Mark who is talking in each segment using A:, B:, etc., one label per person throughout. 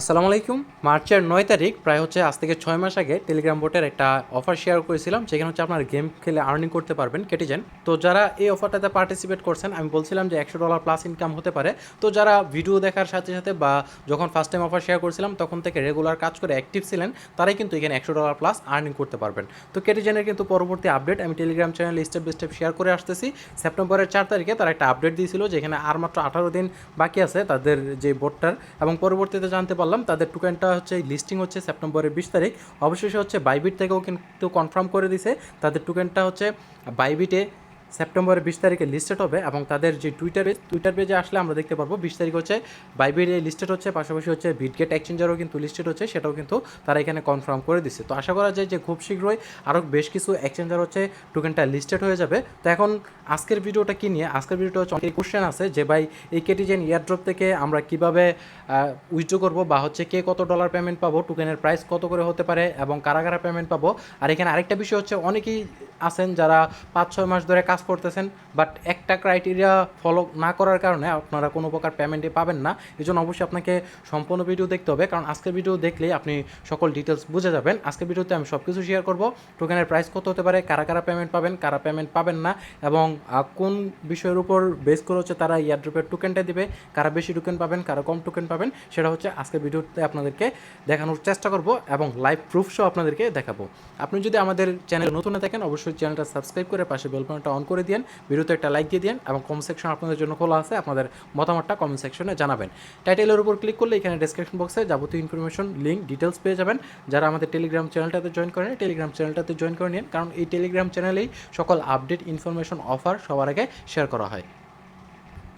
A: আসসালামু আলাইকুম। মার্চের নয় তারিখ, প্রায় হচ্ছে আজ থেকে ছয় মাস আগে টেলিগ্রাম বোটের একটা অফার শেয়ার করেছিলাম, যেখানে হচ্ছে আপনার গেম খেলে আর্নিং করতে পারবেন কেটিজেন তো যারা এই অফারটাতে পার্টিসিপেট করছেন, আমি বলছিলাম যে একশো ডলার প্লাস ইনকাম হতে পারে। তো যারা ভিডিও দেখার সাথে সাথে বা যখন ফার্স্ট টাইম অফার শেয়ার করেছিলাম, তখন থেকে রেগুলার কাজ করে অ্যাক্টিভ ছিলেন, তারাই কিন্তু এখানে একশো ডলার প্লাস আর্নিং করতে পারবেন। তো কেটিজেনের কিন্তু পরবর্তী আপডেট আমি টেলিগ্রাম চ্যানেলে স্টেপ বাই স্টেপ শেয়ার করে আসতেছি। সেপ্টেম্বরের চার তারিখে তারা একটা আপডেট দিয়েছিল, যেখানে আর মাত্র আঠারো দিন বাকি আছে তাদের যে বোর্ডটার এবং পরবর্তীতে জানতে পারলাম। তাদের টোকেনটা হচ্ছে লিস্টিং হচ্ছে সেপ্টেম্বরের বিশ তারিখ। অবশেষে হচ্ছে বাইবিট থেকেও কিন্তু কনফার্ম করে দিছে। তাদের টোকেনটা হচ্ছে বাইবিটে সেপ্টেম্বরের বিশ তারিখে লিস্টেড হবে এবং তাদের যে টুইটারে টুইটার পেজে আসলে আমরা দেখতে পারব বিশ তারিখ হচ্ছে বাইবিটে লিস্টেড হচ্ছে, পাশাপাশি হচ্ছে বিটগেট এক্সচেঞ্জারও কিন্তু লিস্টেড হচ্ছে, সেটাও কিন্তু তারা এখানে কনফার্ম করে দিচ্ছে তো আশা করা যায় যে খুব শীঘ্রই আরও বেশ কিছু এক্সচেঞ্জার হচ্ছে টোকেনটা লিস্টেড হয়ে যাবে। তো এখন আজকের ভিডিওটা কি নিয়ে? আজকের ভিডিওটা হচ্ছে অনেক কোশ্চেন আছে যে, ভাই, এই কেটিজেন ইয়ারড্রপ থেকে আমরা কীভাবে উইথড্র করব বা হচ্ছে কে কত ডলার পেমেন্ট পাবো টোকেনের প্রাইস কত করে হতে পারে এবং কারা কারা পেমেন্ট পাবো? আর এখানে আরেকটা বিষয় হচ্ছে, অনেকেই আছেন যারা পাঁচ ছয় মাস ধরে কাজ করতেছেন বাট একটা ক্রাইটেরিয়া ফলো না করার কারণে আপনারা কোনো প্রকার পেমেন্টই পাবেন না। এই জন্য অবশ্যই আপনাকে সম্পূর্ণ ভিডিও দেখতে হবে। কারণ আজকের ভিডিও দেখলেই আপনি সকল ডিটেলস বুঝে যাবেন। আজকের ভিডিওতে আমি সব কিছু শেয়ার করব। টোকেনের প্রাইস কত হতে পারে? কারা কারা পেমেন্ট পাবেন? কারা পেমেন্ট পাবেন না? এবং কোন বিষয়ের উপর বেস করে হচ্ছে তারা ইয়ারড্রপের টোকেনটা দিবে? কারা বেশি টোকেন পাবেন? কারা কম টোকেন পাবেন? সেটা হচ্ছে আজকের ভিডিওতে আপনাদেরকে দেখানোর চেষ্টা করব এবং লাইভ প্রুফ সহ আপনাদেরকে দেখাবো। আপনি যদি আমাদের চ্যানেল নতুন থাকেন, অবশ্যই চ্যানেলটা সাবস্ক্রাইব করে পাশে বেলকনটা অন করে দিন ভিডিওতে একটা লাইক দিয়ে দেন এবং কমেন্ট সেকশন আপনাদের জন্য খোলা আছে, আপনাদের মতামতটা কমেন্ট সেকশনে জানাবেন। টাইটেলের উপর ক্লিক করলে এখানে ডেসক্রিপশন বক্সে যাবতীয় ইনফরমেশন লিঙ্ক ডিটেলস পেয়ে যাবেন। যারা আমাদের টেলিগ্রাম চ্যানেলটাতে জয়েন করেন টেলিগ্রাম চ্যানেলটাতে জয়েন করে নিন। কারণ এই টেলিগ্রাম চ্যানেলেই সকল আপডেট ইনফরমেশন অফার সবার আগে শেয়ার করা হয়।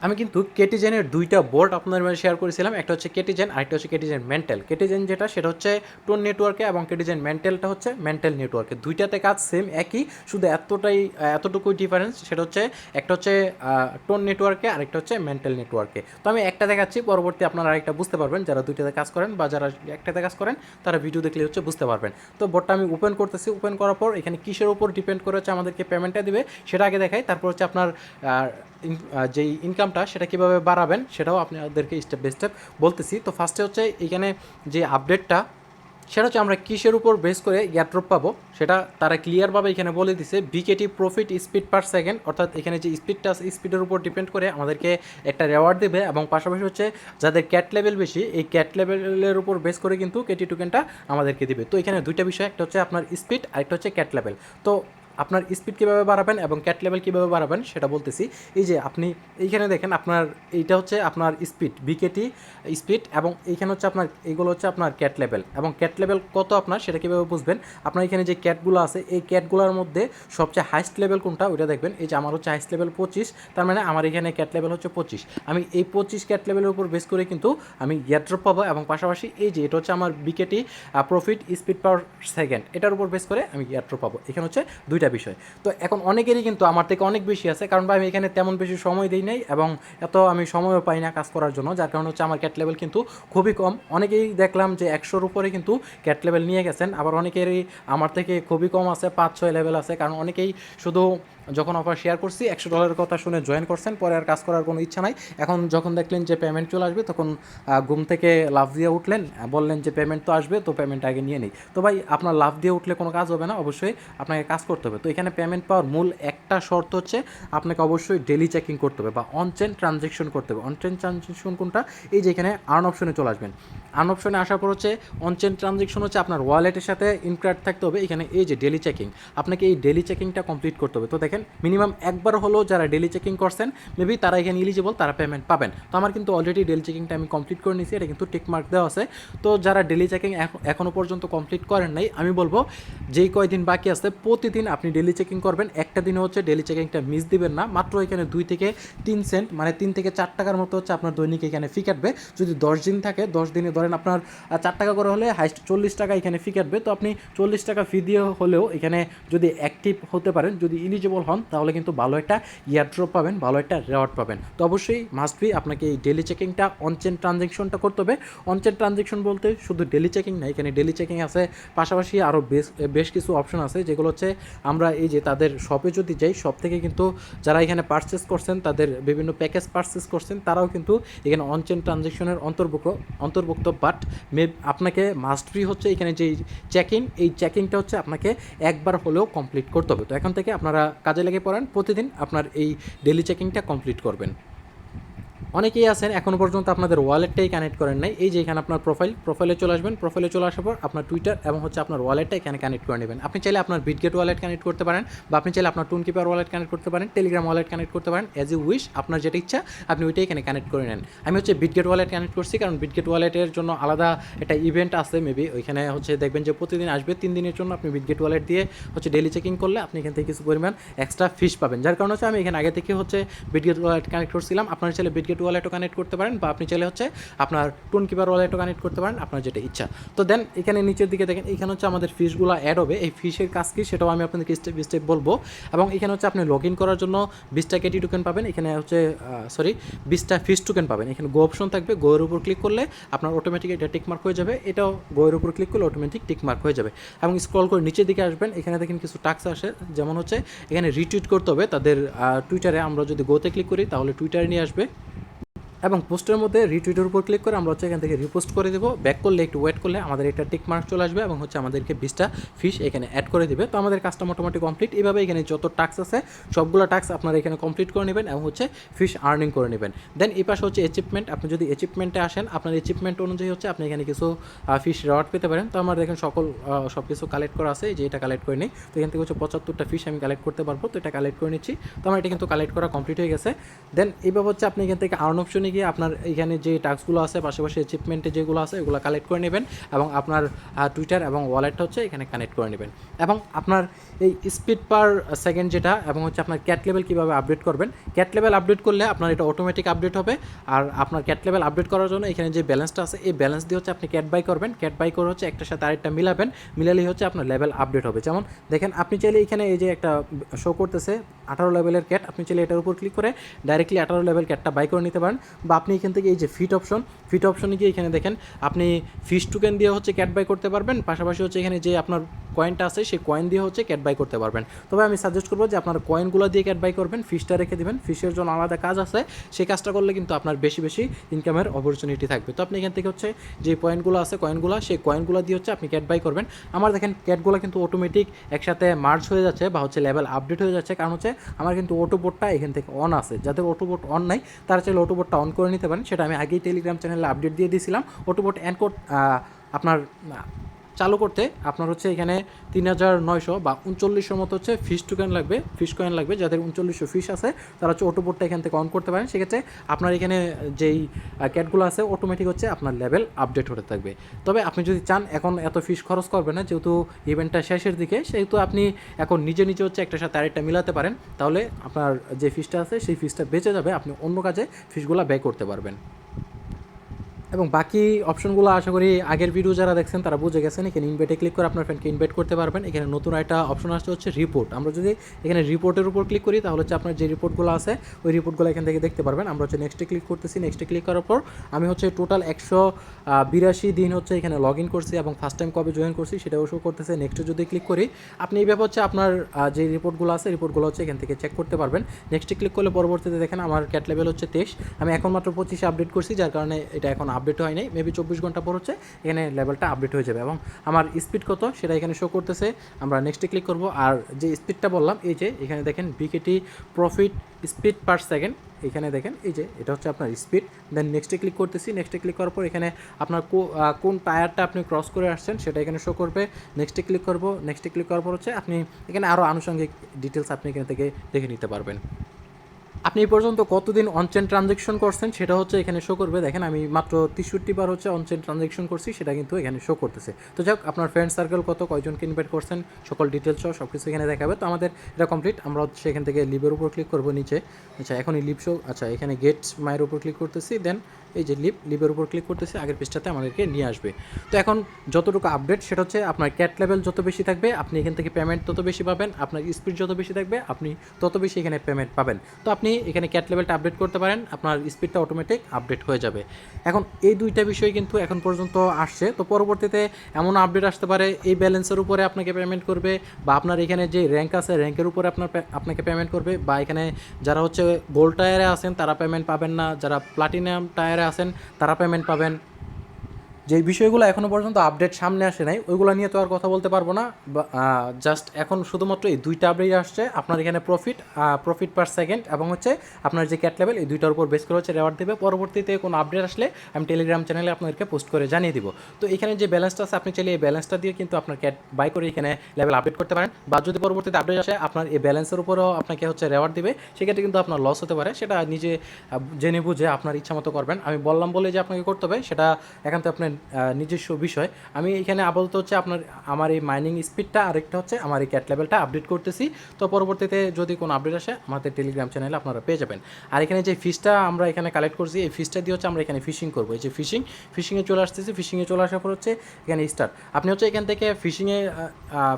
A: আমি কিন্তু কেটিজেনের দুইটা বোর্ড আপনাদের মাঝে শেয়ার করেছিলাম। একটা হচ্ছে কেটিজেন আরেকটা হচ্ছে কেটিজেন মেন্টাল কেটিজেন যেটা, সেটা হচ্ছে টোন নেটওয়ার্কে এবং কেটিজেন মেন্টালটা হচ্ছে মেন্টাল নেটওয়ার্কে দুইটাতে কাজ সেম একই, শুধু এতটাই এতটুকুই ডিফারেন্স সেটা হচ্ছে একটা হচ্ছে টোন নেটওয়ার্কে আরেকটা হচ্ছে মেন্টাল নেটওয়ার্কে তো আমি একটা দেখাচ্ছি, পরবর্তী আপনারা আরেকটা বুঝতে পারবেন। যারা দুইটাতে কাজ করেন বা যারা একটাতে কাজ করেন, তারা ভিডিও দেখলে হচ্ছে বুঝতে পারবেন। তো বোর্ডটা আমি ওপেন করতেছি। ওপেন করার পর এখানে কিসের উপর ডিপেন্ড করে হচ্ছে, আমাদেরকে পেমেন্টটা দিবে, সেটা আগে দেখাই। তারপর হচ্ছে আপনার যেই ইনকামটা সেটা কীভাবে বাড়াবেন সেটাও আপনাদেরকে স্টেপ বাই স্টেপ বলতেছি। তো ফার্স্টে হচ্ছে এখানে যে আপডেটটা সেটা হচ্ছে আমরা কিসের উপর বেস করে এয়ারড্রপ পাবো, সেটা তারা ক্লিয়ারভাবে এখানে বলে দিছে BKT profit speed per second অর্থাৎ এখানে যে স্পিডটা স্পিডের উপর ডিপেন্ড করে আমাদেরকে একটা রেওয়ার্ড দেবে এবং পাশাপাশি হচ্ছে যাদের ক্যাট লেভেল বেশি, এই ক্যাট লেভেলের উপর বেস করে কিন্তু কেটি টোকেনটা আমাদেরকে দিবে। তো এখানে দুইটা বিষয়, একটা হচ্ছে আপনার স্পিড আরেকটা হচ্ছে ক্যাট লেভেল তো আপনার স্পিড কীভাবে বাড়াবেন এবং ক্যাট লেভেল কীভাবে বাড়াবেন সেটা বলতেছি। এই যে আপনি এইখানে দেখেন আপনার, এইটা হচ্ছে আপনার স্পিড বিকেটি স্পিড এবং এইখানে হচ্ছে আপনার, এইগুলো হচ্ছে আপনার ক্যাট লেভেল এবং ক্যাট লেভেল কত আপনার সেটা কীভাবে বুঝবেন? আপনার এখানে যে ক্যাটগুলো আছে, এই ক্যাটগুলোর মধ্যে সবচেয়ে হাইস্ট লেভেল কোনটা? ওইটা দেখবেন। এই যে আমার হচ্ছে হাইস্ট লেভেল পঁচিশ, তার মানে আমার এখানে ক্যাট লেভেল হচ্ছে পঁচিশ। আমি এই পঁচিশ ক্যাট লেভেলের উপর বেস করে কিন্তু আমি ইয়ারড্রপ পাবো এবং পাশাপাশি এই যে এটা হচ্ছে আমার BKT profit speed per second এটার উপর বেস করে আমি ইয়ারড্রপ পাবো। এখানে হচ্ছে দুইটা বিষয়। তো এখন অনেকেরই কিন্তু আমার থেকে অনেক বেশি আছে, কারণ আমি এখানে তেমন বেশি সময় দিই নাই এবং এত আমি সময়ও পাই না কাজ করার জন্য, যার কারণে হচ্ছে আমার ক্যাট লেভেল কিন্তু খুবই কম। অনেকেই দেখলাম যে একশোর উপরে কিন্তু ক্যাট লেভেল নিয়ে গেছেন, আবার অনেকেরই আমার থেকে খুবই কম আছে, পাঁচ, ছয় লেভেল আছে, কারণ অনেকেই শুধু যখন অফার শেয়ার করছি, একশো ডলারের কথা শুনে জয়েন করছেন, পরে আর কাজ করার কোনো ইচ্ছা নাই। এখন যখন দেখলেন যে পেমেন্ট চলে আসবে, তখন ঘুম থেকে লাভ দিয়ে উঠলেন, বললেন যে পেমেন্ট তো আসবে, তো পেমেন্ট আগে নিয়ে নিই। তো ভাই, আপনার লাভ দিয়ে উঠলে কোনো কাজ হবে না, অবশ্যই আপনাকে কাজ করতে হবে। তো এখানে পেমেন্ট পাওয়ার মূল একটা শর্ত হচ্ছে, আপনাকে অবশ্যই ডেলি চেকিং করতে হবে বা অন চেন ট্রানজেকশন করতে হবে। অন চেন ট্রানজেকশন কোনটা? এই যে এখানে আর্ন অপশনে চলে আসবেন। আর্ন অপশনে আসার পর হচ্ছে অন চেন ট্রানজেকশন হচ্ছে আপনার ওয়ালেটের সাথে ইনক্রাড থাকতে হবে। এখানে এই যে ডেলি চেকিং আপনাকে এই ডেলি চেকিংটা কমপ্লিট করতে হবে। তো দেখেন মিনিমাম একবার হলেও যারা ডেলি চেকিং করছেন মেবি তারা এখানে ইলিজিবল তারা পেমেন্ট পাবেন। তো আমার কিন্তু অলরেডি ডেলি চেকিংটা আমি কমপ্লিট করে নিয়েছি, এটা কিন্তু টিক মার্ক দেওয়া আছে। তো যারা ডেলি চেকিং এখনও পর্যন্ত কমপ্লিট করেন নাই, আমি বলব, যেই কয়দিন বাকি আছে, প্রতিদিন আপনি ডেলি চেকিং করবেন। একটা দিনে হচ্ছে ডেলি চেকিংটা মিস দিবেন না, মাত্র এখানে দুই থেকে তিন সেন্ট মানে তিন থেকে চার টাকার মতো হচ্ছে আপনার দৈনিক এখানে ফি কাটবে। যদি দশ দিন থাকে, দশ দিনে ধরেন আপনার চার টাকা করে হলে হাইস্ট চল্লিশ টাকা এখানে ফি কাটবে। তো আপনি চল্লিশ টাকা ফি দিয়ে হলেও এখানে যদি অ্যাক্টিভ হতে পারেন, যদি ইলিজিবল হন, তাহলে কিন্তু ভালো একটা ইয়ারড্রপ পাবেন, ভালো একটা রেওয়ার্ড পাবেন। তো অবশ্যই মাস্ট বি আপনাকে এই ডেলি চেকিংটা অনচেন ট্রানজেকশনটা করতে হবে। অনচেন ট্রানজেকশন বলতে শুধু ডেলি চেকিং না, এখানে ডেলি চেকিং আছে। পাশাপাশি আরও বেশ বেশ কিছু অপশন আছে, যেগুলো হচ্ছে আমরা এই যে তাদের শপে যদি যাই শপ থেকে কিন্তু যারা এখানে পারচেস করছেন, তাদের বিভিন্ন প্যাকেজ পারচেস করছেন, তারাও কিন্তু এখানে অনচেন ট্রানজেকশনের অন্তর্ভুক্ত অন্তর্ভুক্ত। বাট মে আপনাকে মাস্ট বি হচ্ছে এখানে যে চেকিং এই চেকিংটা হচ্ছে আপনাকে একবার হলেও কমপ্লিট করতে হবে। তো এখন থেকে আপনারা কাজে লেগে পড়েন প্রতিদিন আপনার এই ডেলি চেকিংটা কমপ্লিট করবেন। অনেকেই আছেন এখনও পর্যন্ত আপনাদের ওয়ালেটটাই কানেক্ট করেন নাই। এই যে এখানে আপনার প্রোফাইল প্রোফাইলে চলে আসবেন। প্রোফাইলে চলে আসার পর আপনার টুইটার এবং হচ্ছে আপনার ওয়ালেটটা এখানে কানেক্ট করে নেবেন। আপনি চাইলে আপনার বিটগেট ওয়ালেট কানেক্ট করতে পারেন বা আপনি চাইলে আপনার টুনকিপার ওয়ালেট কানেক্ট করতে পারেন টেলিগ্রাম ওয়ালেট কানেক্ট করতে পারেন অ্যাজ ইউ উইশ আপনার যেটা ইচ্ছা, আপনি ওইটাই এখানে কানেক্ট করে নেন। আমি হচ্ছে বিটগেট ওয়ালেট কানেক্ট করছি কারণ বিটগেট ওয়ালেটের জন্য আলাদা একটা ইভেন্ট আছে মেবি ওইখানে হচ্ছে দেখবেন যে প্রতিদিন আসবে, তিন দিনের জন্য আপনি বিটগেট ওয়ালেট দিয়ে হচ্ছে ডেলি চেকিং করলে আপনি এখান থেকে কিছু পরিমাণ এক্সট্রা ফিস পাবেন। যার কারণে হচ্ছে আমি এখানে আগে থেকে হচ্ছে বিটগেট ওয়ালেট কানেক্ট করছিলাম। আপনার চাইলে বিটগেট ওয়ালেটও কানেক্ট করতে পারেন বা আপনি চাইলে হচ্ছে আপনার টোন কিপার ওয়ালেটও কানেক্ট করতে পারেন, আপনার যেটা ইচ্ছা। তো দেন এখানে নিচের দিকে দেখেন, এখানে হচ্ছে আমাদের ফিসগুলো অ্যাড হবে। এই ফিসের কাজ কি সেটাও আমি আপনাদেরকে স্টেপ স্টেপ বলব। এবং এখানে হচ্ছে আপনি লগ ইন করার জন্য বিশটা কেটি টোকেন পাবেন। এখানে হচ্ছে সরি বিশটা ফিস টোকেন পাবেন। এখানে গো অপশন থাকবে গোয়ের উপর ক্লিক করলে আপনার অটোমেটিক এটা টিকমার্ক হয়ে যাবে। এটাও গোয়ের উপর ক্লিক করলে অটোমেটিক টিকমার্ক হয়ে যাবে। এবং স্ক্রল করে নিচের দিকে আসবেন। এখানে দেখেন কিছু টাক্স আসে। যেমন হচ্ছে, এখানে রিটুইট করতে হবে। তাদের টুইটারে আমরা যদি গোতে ক্লিক করি, তাহলে টুইটারে নিয়ে আসবে। এবং পোস্টের মধ্যে রিটুইটের উপর ক্লিক করে আমরা হচ্ছে এখান থেকে রিপোস্ট করে দেবো। ব্যাক করলে একটু ওয়েট করলে আমাদের একটা টিক মার্ক চলে আসবে এবং হচ্ছে আমাদেরকে বিশটা ফিশ এখানে অ্যাড করে দিবে। তো আমাদের কাজটা মোটামুটি কমপ্লিট এইভাবে এখানে যত টাস্ক আছে, সবগুলো টাস্ক আপনারা এখানে কমপ্লিট করে নেবেন এবং হচ্ছে ফিশ আর্নিং করে নেবেন। দেন এই পাশে হচ্ছে অ্যাচিভমেন্ট আপনি যদি অ্যাচিভমেন্টে আসেন, আপনার অ্যাচিভমেন্ট অনুযায়ী হচ্ছে আপনি এখানে কিছু ফিশ রেওয়ার্ড পেতে পারেন। তো আমার দেখেন সকল সব কিছু কালেক্ট করা আছে। যে এটা কালেক্ট করে নিই। তো এখান থেকে হচ্ছে পঁচাত্তরটা ফিশ আমি কালেক্ট করতে পারব। তো এটা কালেক্ট করে নিচ্ছি। তো আমার এটা কিন্তু কালেক্ট করা কমপ্লিট হয়ে গেছে। দেন এইভাবে হচ্ছে আপনি এখান থেকে আর্ন অপশনে গিয়ে আপনার এখানে যে টাস্কগুলো আছে, পাশাপাশি অ্যাচিভমেন্টে যেগুলো আছে, এগুলো কালেক্ট করে নেবেন এবং আপনার টুইটার এবং ওয়ালেটটা হচ্ছে এখানে কানেক্ট করে নেবেন। এবং আপনার এই স্পিড পার সেকেন্ড যেটা এবং হচ্ছে আপনার ক্যাট লেভেল কীভাবে আপডেট করবেন। ক্যাট লেভেল আপডেট করলে আপনার এটা অটোমেটিক আপডেট হবে। আর আপনার ক্যাট লেভেল আপডেট করার জন্য এখানে যে ব্যালেন্সটা আছে, এই ব্যালেন্স দিয়ে হচ্ছে আপনি ক্যাট বাই করবেন। ক্যাট বাই করে হচ্ছে একটার সাথে আরেকটা মিলাবেন। মিলালেই হচ্ছে আপনার লেভেল আপডেট হবে। যেমন দেখেন, আপনি চাইলে এখানে এই যে একটা শো করতেছে, আঠারো লেভেলের ক্যাট আপনি চাইলে এটার উপর ক্লিক করে ডাইরেক্টলি আঠারো লেভেল ক্যাটটা বাই করে নিতে পারেন। বা আপনি এখান থেকে এই যে ফিট অপশন ফিট অপশনে গিয়ে এখানে দেখেন, আপনি ফিস টোকেন দিয়ে হচ্ছে ক্যাট বাই করতে পারবেন। পাশাপাশি হচ্ছে এখানে যে আপনার কয়েনটা আছে, সেই কয়েন দিয়ে হচ্ছে ক্যাট বাই করতে পারবেন। তবে আমি সাজেস্ট করব যে আপনার কয়েনগুলো দিয়ে ক্যাট বাই করবেন ফিসটা রেখে দেবেন ফিসের জন্য আলাদা কাজ আছে। সেই কাজটা করলে কিন্তু আপনার বেশি বেশি ইনকামের অপরচুনিটি থাকবে। তো আপনি এখান থেকে হচ্ছে যে পয়েন্টগুলো আছে কয়েনগুলো সেই কয়েনগুলো দিয়ে হচ্ছে আপনি ক্যাট বাই করবেন। আমার দেখেন ক্যাটগুলো কিন্তু অটোমেটিক একসাথে মার্চ হয়ে যাচ্ছে বা হচ্ছে লেভেল আপডেট হয়ে যাচ্ছে। কারণ হচ্ছে আমার কিন্তু অটো বোর্ডটা এখান থেকে অন আছে। যাদের অটো বোর্ড অন নাই, তারা চাইলে অটো বোর্ডটা অন করে নিতে পারেন। সেটা আমি আগেই টেলিগ্রাম চ্যানেলে আপডেট দিয়ে দিয়েছিলাম। অটো বোর্ড অ্যান কোড আপনার চালু করতে আপনার হচ্ছে এখানে তিন হাজার নয়শো বা উনচল্লিশশোর মতো হচ্ছে ফিস টোকেন লাগবে ফিস কয়েন লাগবে। যাদের উনচল্লিশশো ফিস আছে, তারা হচ্ছে অটোবোর্ডটা এখান থেকে অন করতে পারেন। সেক্ষেত্রে আপনার এখানে যেই ক্যাটগুলো আছে অটোমেটিক হচ্ছে আপনার লেভেল আপডেট হতে থাকবে। তবে আপনি যদি চান, এখন এত ফিস খরচ করবেন না, যেহেতু ইভেন্টটা শেষের দিকে, সেহেতু আপনি এখন নিজে নিজে হচ্ছে একটা সাথে আরেকটা মিলাতে পারেন। তাহলে আপনার যে ফিসটা আছে, সেই ফিসটা বেঁচে যাবে, আপনি অন্য কাজে ফিসগুলো ব্যয় করতে পারবেন। এবং বাকি অপশনগুলো আশা করি আগের ভিডিও যারা দেখছেন, তারা বুঝে গেছেন। এখানে ইনভাইটে ক্লিক করে আপনার ফ্রেন্ডকে ইনভাইট করতে পারবেন। এখানে নতুন একটা অপশন আসছে, হচ্ছে রিপোর্ট আমরা যদি এখানে রিপোর্টের উপর ক্লিক করি, তাহলে হচ্ছে আপনার যে রিপোর্টগুলো আছে, ওই রিপোর্টগুলো এখান থেকে দেখতে পারবেন। আমরা হচ্ছে নেক্সটে ক্লিক করতেছি। নেক্সটে ক্লিক করার পর আমি হচ্ছে টোটাল একশো বিরাশি দিন হচ্ছে এখানে লগ ইন করছি এবং ফার্স্ট টাইম কবে জয়েন করছি, সেটাও শো করতেছে। নেক্সটে যদি ক্লিক করি, আপনি এই ব্যাপার হচ্ছে আপনার যে রিপোর্টগুলো আছে রিপোর্টগুলো হচ্ছে এখান থেকে চেক করতে পারবেন। নেক্সটে ক্লিক করলে পরবর্তীতে দেখেন আমার ক্যাট লেভেল হচ্ছে তেইশ। আমি এখন মাত্র পঁচিশে আপডেট করছি, যার কারণে এটা এখন আপডেট হয় নাই মেবি চব্বিশ ঘণ্টা পর হচ্ছে এখানে লেভেলটা আপডেট হয়ে যাবে। এবং আমার স্পিড কত সেটা এখানে শো করতেছে। আমরা নেক্সটে ক্লিক করব। আর যে স্পিডটা বললাম, এই যে এখানে দেখেন BKT profit speed per second এখানে দেখেন, এই যে এটা হচ্ছে আপনার স্পিড দেন নেক্সটে ক্লিক করতেছি। নেক্সটে ক্লিক করার পর এখানে আপনার কোন টায়ারটা আপনি ক্রস করে আসছেন সেটা এখানে শো করবে। নেক্সটে ক্লিক করব। নেক্সটে ক্লিক করার পর হচ্ছে আপনি এখানে আরও আনুষঙ্গিক ডিটেলস আপনি এখান থেকে দেখে নিতে পারবেন। আপনি এই পর্যন্ত কতদিন অনচেন ট্রানজেকশন করছেন সেটা হচ্ছে এখানে শো করবে। দেখেন আমি মাত্র তেষট্টি বার হচ্ছে অনচেন ট্রানজেকশন করছি, সেটা কিন্তু এখানে শো করতেছে। তো যাক, আপনার ফ্রেন্ড সার্কেল কত, কয়জনকে ইনভাইট করছেন, সকল ডিটেলস সহ সব কিছু এখানে দেখাবে। তো আমাদের এটা কমপ্লিট আমরা হচ্ছে এখান থেকে লিভের উপর ক্লিক করব নিচে। আচ্ছা এখনই লিভ শো আচ্ছা এখানে গেটস মায়ের উপর ক্লিক করতেছি দেন এই যে লিপ লিপের উপর ক্লিক করতেছি, আগের পেজটাতে আমাদেরকে নিয়ে আসবে। তো এখন যতটুকু আপডেট সেটা হচ্ছে আপনার ক্যাট লেভেল যত বেশি থাকবে, আপনি এখান থেকে পেমেন্ট তত বেশি পাবেন, আপনার স্পিড যত বেশি থাকবে, আপনি তত বেশি এখানে পেমেন্ট পাবেন। তো আপনি এখানে ক্যাট লেভেলটা আপডেট করতে পারেন, আপনার স্পিডটা অটোমেটিক আপডেট হয়ে যাবে। এখন এই দুইটা বিষয় কিন্তু এখন পর্যন্ত আসছে। তো পরবর্তীতে এমন আপডেট আসতে পারে, এই ব্যালেন্সের উপরে আপনাকে পেমেন্ট করবে, বা আপনার এখানে যে র্যাঙ্ক আছে র্যাঙ্কের উপরে আপনার আপনাকে পেমেন্ট করবে, বা এখানে যারা হচ্ছে গোল্ড টায়ারে আছেন, তারা পেমেন্ট পাবেন না, যারা প্লাটিনাম টায়ারে আছেন তারা পেমেন্ট পাবেন। যে বিষয়গুলো এখনও পর্যন্ত আপডেট সামনে আসে নাই, ওইগুলো নিয়ে তো আর কথা বলতে পারব না। জাস্ট এখন শুধুমাত্র এই দুইটা আপডেট আসছে। আপনার এখানে প্রফিট প্রফিট পার সেকেন্ড এবং হচ্ছে আপনার যে ক্যাট লেভেল এই দুইটার উপর বেস করে হচ্ছে রেওয়ার্ড দেবে। পরবর্তীতে কোনো আপডেট আসলে আমি টেলিগ্রাম চ্যানেলে আপনাদেরকে পোস্ট করে জানিয়ে দিব। তো এখানে যে ব্যালেন্সটা আছে, আপনি চাইলে এই ব্যালেন্সটা দিয়ে কিন্তু আপনার ক্যাট বাই করে এখানে লেভেল আপডেট করতে পারেন। বা যদি পরবর্তীতে আপডেট আসে, আপনার এই ব্যালেন্সের উপরও আপনাকে হচ্ছে রেওয়ার্ড দেবে। সেক্ষেত্রে কিন্তু আপনার লস হতে পারে। সেটা নিজে জেনে বুঝে আপনার ইচ্ছা মতো করবেন। আমি বললাম বলে যে আপনাকে করতে হবে, সেটা একান্ত আপনার নিজস্ব বিষয়। আমি এখানে আপাতত হচ্ছে আপনার, আমার এই মাইনিং স্পিডটা আরেকটা হচ্ছে আমার এই ক্যাট লেভেলটা আপডেট করতেছি। তো পরবর্তীতে যদি কোনো আপডেট আসে, আমাদের টেলিগ্রাম চ্যানেলে আপনারা পেয়ে যাবেন। আর এখানে যে ফিসটা আমরা এখানে কালেক্ট করছি, এই ফিসটা দিয়ে হচ্ছে আমরা এখানে ফিশিং করব। এই যে ফিশিং ফিশিংয়ে চলে আসতেছি। ফিশিংয়ে চলে আসার পর হচ্ছে এখানে স্টার্ট আপনি হচ্ছে এখান থেকে ফিশিংয়ে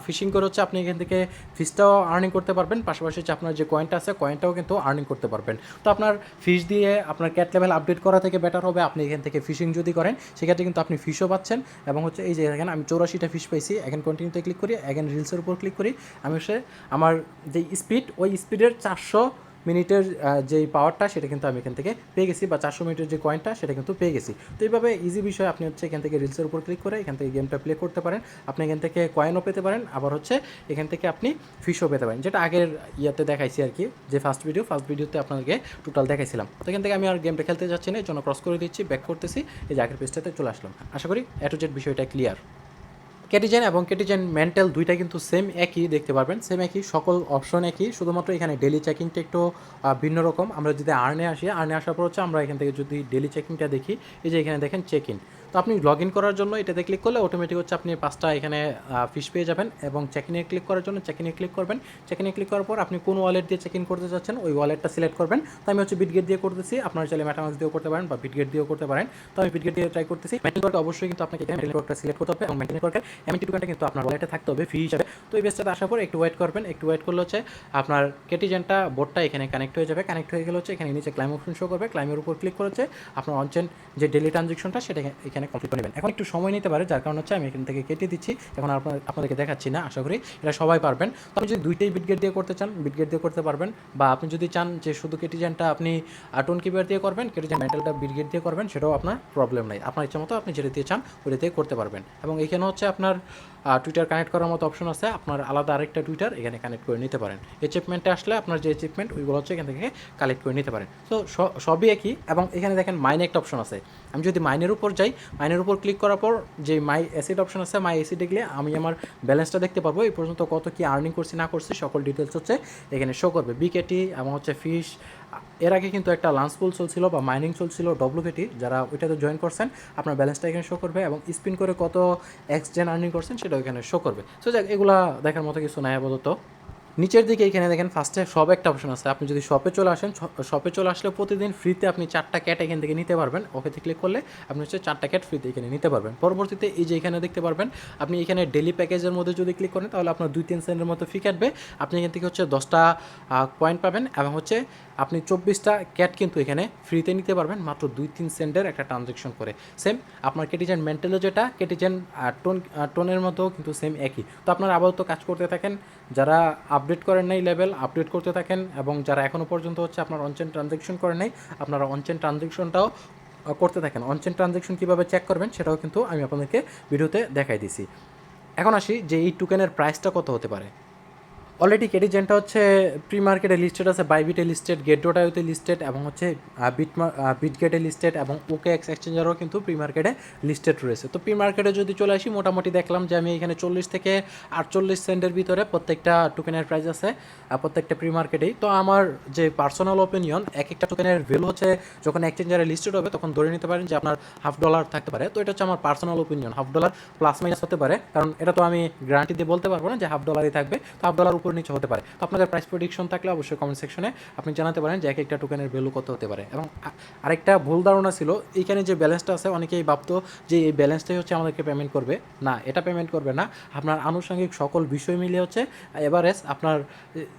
A: ফিশিং করে হচ্ছে আপনি এখান থেকে ফিসটাও আর্নিং করতে পারবেন। পাশাপাশি হচ্ছে আপনার যে কয়েনটা আছে কয়েনটাও কিন্তু আর্নিং করতে পারবেন। তো আপনার ফিস দিয়ে আপনার ক্যাট লেভেল আপডেট করা থেকে বেটার হবে। আপনি এখান থেকে ফিশিং যদি করেন, সেক্ষেত্রে কিন্তু আপনি ফিশও পাচ্ছেন এবং হচ্ছে এই যে এখানে আমি চৌরাশিটা ফিশ পাইছি। এখন কন্টিনিউতে ক্লিক করি এখন রিলসের উপর ক্লিক করি। আমি হচ্ছে আমার যে স্পিড ওই স্পিডের চারশো মিনিটের যেই পাওয়ারটা সেটা কিন্তু আমি এখান থেকে পেয়ে গেছি, বা চারশো মিনিটের যে কয়েনটা সেটা কিন্তু পেয়ে গেছি। তো এইভাবে ইজি বিষয়, আপনি হচ্ছে এখান থেকে রিলসের উপর ক্লিক করে, এখান থেকে গেমটা প্লে করতে পারেন। আপনি এখান থেকে কয়েনও পেতে পারেন, আবার হচ্ছে এখান থেকে আপনি ফিশও পেতে পারেন, যেটা আগের ইয়াতে দেখাইছি আর কি, যে ফার্স্ট ভিডিও ফার্স্ট ভিডিওতে আপনাকে টোটাল দেখাইছিলাম। তো এখান থেকে আমি আর গেমটা খেলতে যাচ্ছি না এর জন্য ক্রস করে দিচ্ছি ব্যাক করতেছি, এই যে আগের পেজটাতে চলে আসলাম। আশা করি জেড বিষয়টা ক্লিয়ার কেটিজেন এবং ক্যাটিজেন মেন্টাল দুইটা কিন্তু সেম একই, দেখতে পারবেন সেম একই, সকল অপশন একই। শুধুমাত্র এখানে ডেলি চেকিংটা একটু ভিন্ন রকম। আমরা যদি আর্নে আসি আর্নে আসার পর হচ্ছে আমরা এখান থেকে যদি ডেলি চেকিংটা দেখি, এই যে এখানে দেখেন চেক ইন তো আপনি লগ ইন করার জন্য এটাতে ক্লিক করলে অটোমেটিক হচ্ছে আপনি পাঁচটা এখানে ফিস পেয়ে যাবেন এবং চেক ইনে ক্লিক করার জন্য চেক ইনে ক্লিক করবেন। চেক ইনে ক্লিক করার পর আপনি কোন ওয়ালেট দিয়ে চেক ইন করতে চাচ্ছেন ওই ওয়ালেটটা সিলেক্ট করবেন। তো আমি হচ্ছে বিটগেট দিয়ে করতেছি, আপনার চাইলে ম্যাটামাক্স দিয়েও করতে পারেন বা বিটগেট দিয়েও করতে পারেন। তো আমি বিটগেট দিয়ে ট্রাই করতেছি করতে অবশ্যই কিন্তু আপনাকে এখানে করতে সিলেক্ট করতে হবে এবং করতে এমএনটি টোকেনটা কিন্তু আপনার ওয়ালেটে থাকতে হবে ফি হিসাবে। তো এই বেসটাতে আসার পর একটু ওয়েট করবেন, একটু ওয়েট করলে হচ্ছে আপনার কেটিজেনটা বোর্ডটা এখানে কানেক্ট হয়ে যাবে। কানেক্ট হয়ে গেলে হচ্ছে এখানে নিচে ক্লাইম অপশন শো করবে। ক্লাইমের উপর ক্লিক করেছে, আপনার অনচেন যে ডেলি ট্রানজেকশনটা সেটা এখানে কমপ্লিট করে নেবেন। এখন একটু সময় নিতে পারে, যার কারণ হচ্ছে আমি এখান থেকে কেটে দিচ্ছি। এখন আপনার, আপনাদেরকে দেখাচ্ছি না, আশা করি এটা সবাই পারবেন। তো আপনি যদি দুইটাই বিটগেট দিয়ে করতে চান বিটগেট দিয়ে করতে পারবেন। বা আপনি যদি চান যে শুধু কেটিজেনটা আপনি টোন কিপার দিয়ে করবেন, কেটিজেন মেন্টালটা বিটগেট দিয়ে করবেন, সেটাও আপনার প্রবলেম নাই। আপনার ইচ্ছা মতো আপনি যেটা দিয়ে চান ওটা দিয়ে করতে পারবেন। এবং এখানে হচ্ছে আপনার টুইটার কানেক্ট করার মতো অপশন আছে। আপনার আলাদা আরেকটা টুইটার এখানে কানেক্ট করে নিতে পারেন। অ্যাচিভমেন্টে আসলে আপনার যে অ্যাচিভমেন্ট ওইগুলো হচ্ছে এখান থেকে কালেক্ট করে নিতে পারেন। তো সবই একই। এবং এখানে দেখেন মাইনে একটা অপশন আছে। আমি যদি মাইনের উপর যাই মাইনের উপর ক্লিক করার পর যে মাই অ্যাসিড অপশন আছে মাই অ্যাসিডে গেলে আমি আমার ব্যালেন্সটা দেখতে পারব। এই পর্যন্ত কত কি আর্নিং করছি, না করছি, সকল ডিটেলস হচ্ছে এখানে শো করবে। বিকেটি এবং হচ্ছে ফিশ এর আগে কিন্তু একটা লাঞ্চ পুল চলছিল বা মাইনিং চলছিল ডব্লুকেটি যারা ওইটাতে জয়েন করছেন, আপনার ব্যালেন্সটা এখানে শো করবে এবং স্পিন করে কত এক্সজেন আর্নিং করছেন সেটা এখানে শো করবে। সো যাক, এগুলা দেখার মতো কিছু নাই আপাতত। নিচের দিকে এখানে দেখেন ফার্স্টে সব একটা অপশন আছে। আপনি যদি শপে চলে আসেন শপে চলে আসলে প্রতিদিন ফ্রিতে আপনি চারটা ক্যাট এখান থেকে নিতে পারবেন। ওকেতে ক্লিক করলে আপনি হচ্ছে চারটা ক্যাট ফ্রিতে এখানে নিতে পারবেন। পরবর্তীতে এই যে এখানে দেখতে পারবেন, আপনি এখানে ডেলি প্যাকেজের মধ্যে যদি ক্লিক করেন, তাহলে আপনার দুই তিন সেন্টের মতো ফি কাটবে। আপনি এখান থেকে হচ্ছে দশটা পয়েন্ট পাবেন এবং হচ্ছে আপনি চব্বিশটা ক্যাট কিন্তু এখানে ফ্রিতে নিতে পারবেন, মাত্র দুই তিন সেন্টের একটা ট্রানজেকশন করে। সেম আপনার কেটিজেন মেন্টালও যেটা, কেটিজেন টোন টোনের মতো কিন্তু সেম একই। তো আপনারা আপাতত কাজ করতে থাকেন, যারা আপডেট করেন নাই লেভেল আপডেট করতে থাকেন, এবং যারা এখনও পর্যন্ত হচ্ছে আপনার অনচেন ট্রানজেকশন করেন নাই, আপনারা অনচেন ট্রানজেকশনটাও করতে থাকেন। অনচেন ট্রানজেকশন কীভাবে চেক করবেন, সেটাও কিন্তু আমি আপনাদেরকে ভিডিওতে দেখাই দিছি। এখন আসি যে এই টোকেনের প্রাইসটা কত হতে পারে। অলরেডি কেটিজেনটা হচ্ছে প্রি মার্কেটে লিস্টেড আছে বাইবিটে লিস্টেড গেটডোটাইতে লিস্টেড এবং হচ্ছে বিট বিটগেটে লিস্টেড এবং ওকে এক্স এক্সচেঞ্জারও কিন্তু প্রি মার্কেটে লিস্টেড রয়েছে। তো প্রি মার্কেটে যদি চলে আসি, মোটামুটি দেখলাম যে আমি এখানে চল্লিশ থেকে আটচল্লিশ সেন্টের ভিতরে প্রত্যেকটা টোকেনের প্রাইস আছে প্রত্যেকটা প্রি মার্কেটেই তো আমার যে পার্সোনাল ওপিনিয়ন এক একটা টোকেনের ভ্যালু হচ্ছে যখন এক্সচেঞ্জারে লিস্টেড হবে, তখন ধরে নিতে পারেন যে আপনার হাফ ডলার থাকতে পারে। তো এটা হচ্ছে আমার personal opinion half dollar plus minus হতে পারে। কারণ এটা তো আমি গ্যারান্টি দিয়ে বলতে পারব না যে হাফ ডলারই থাকবে। তো হাফ ডলার উপর নিচে হতে পারে। তো আপনাদের প্রাইস প্রেডিকশন থাকলে অবশ্যই কমেন্ট সেকশনে আপনি জানাতে পারেন যে এক একটা টোকেনের ভ্যালু কত হতে পারে। এবং আরেকটা ভুল ধারণা ছিল, এইখানে যে ব্যালেন্সটা আছে, অনেকেই ভাবতো যে এই ব্যালেন্সটাই হচ্ছে আমাদেরকে পেমেন্ট করবে। না, এটা পেমেন্ট করবে না। আপনার আনুষঙ্গিক সকল বিষয় মিলিয়ে হচ্ছে এভারেজ আপনার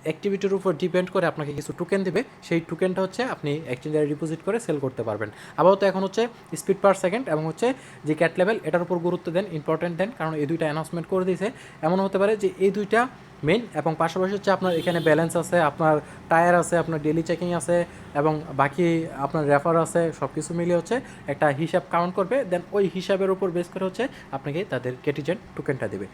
A: অ্যাক্টিভিটির উপর ডিপেন্ড করে আপনাকে কিছু টোকেন দেবে। সেই টোকেনটা হচ্ছে আপনি এক্সচেঞ্জারে ডিপোজিট করে সেল করতে পারবেন। আপাতত এখন হচ্ছে স্পিড পার সেকেন্ড এবং হচ্ছে যে ক্যাট লেভেল এটার উপর গুরুত্ব দেন ইম্পর্টেন্ট দেন, কারণ এই দুইটা অ্যানাউন্সমেন্ট করে দিয়েছে। এমন হতে পারে যে এই দুইটা মেন এবং পাশাপাশি হচ্ছে আপনার এখানে ব্যালেন্স আছে, আপনার টায়ার আছে, আপনার ডেলি চেকিং আছে, এবং বাকি আপনার রেফার আছে সব কিছু মিলে হচ্ছে একটা হিসাব কাউন্ট করবে দেন ওই হিসাবের উপর বেস করে হচ্ছে আপনাকে তাদের কেটিজেন্ট টোকেনটা দেবে।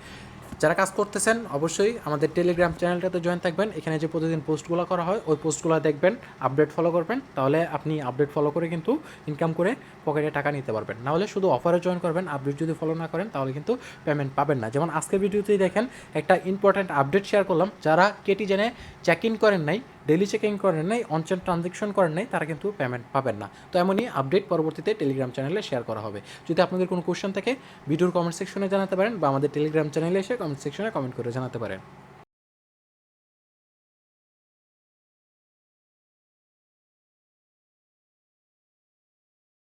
A: যারা কাজ করতেছেন, অবশ্যই আমাদের টেলিগ্রাম চ্যানেলটাতে জয়েন থাকবেন। এখানে যে প্রতিদিন পোস্টগুলো করা হয়, ওই পোস্টগুলো দেখবেন আপডেট ফলো করবেন। তাহলে আপনি আপডেট ফলো করে কিন্তু ইনকাম করে পকেটে টাকা নিতে পারবেন। না হলে শুধু অফারে জয়েন করবেন আপডেট যদি ফলো না করেন, তাহলে কিন্তু পেমেন্ট পাবেন না। যেমন আজকের ভিডিওতেই দেখেন, একটা ইম্পর্ট্যান্ট আপডেট শেয়ার করলাম। যারা কেটি জেনে চেক ইন করেন নাই ডেলি চেকিং করেন নাই অনচেন ট্রানজেকশন করেন নাই, তারা কিন্তু পেমেন্ট পাবেন না। তো এমনই আপডেট পরবর্তীতে টেলিগ্রাম চ্যানেলে শেয়ার করা হবে। যদি আপনাদের কোনো কোশ্চেন থাকে, ভিডিওর কমেন্ট সেকশনে জানাতে পারেন বা আমাদের টেলিগ্রাম চ্যানেলে এসে কমেন্ট সেকশনে কমেন্ট করে জানাতে পারেন।